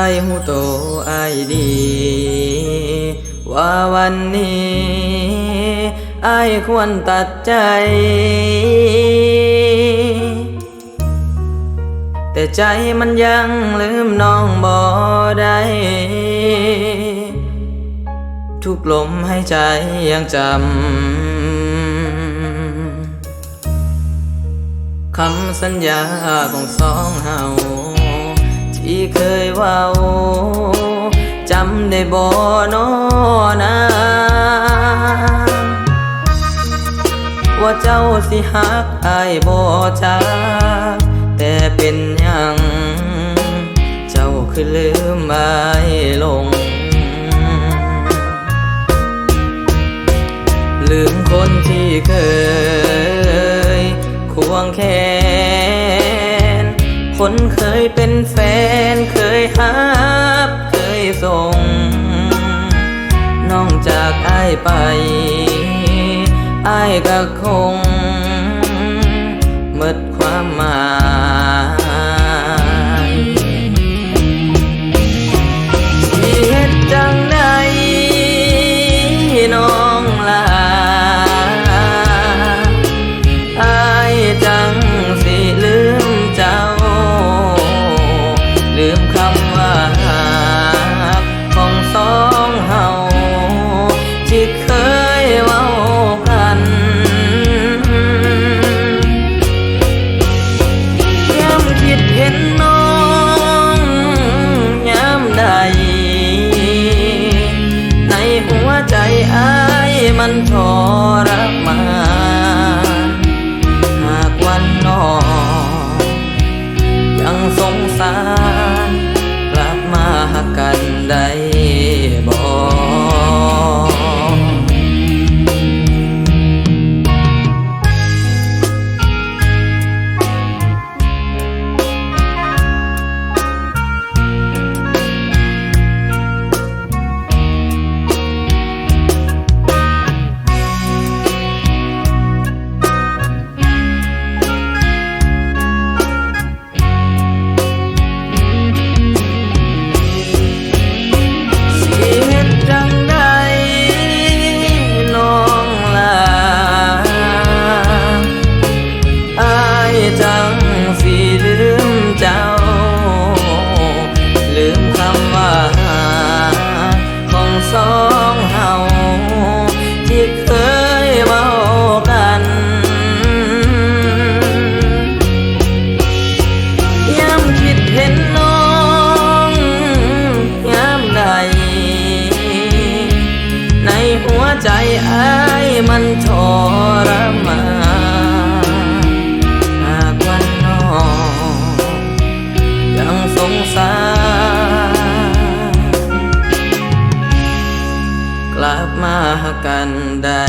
ายหูโตอายดี ว่าวันนี้อายควรตัดใจ แต่ใจมันยังลืมน้องบ่ได้ทุกลมให้ใจยังจำ คำสัญญาของสองเฮา ที่เคยว่าจำได้บ่นอนาว่าเจ้าสิหักอายบ่จาแต่เป็นหยังเจ้าคือลืมอายลง ลืมคนที่เคย คนเคยเป็นแฟนเคยฮับเคยส่ง น้องจากอ้ายไปอ้ายก็คง ใจอายมันทรมาน ใจอายมันทรมานหากวันนองยังสงสารกลับมาหากันได้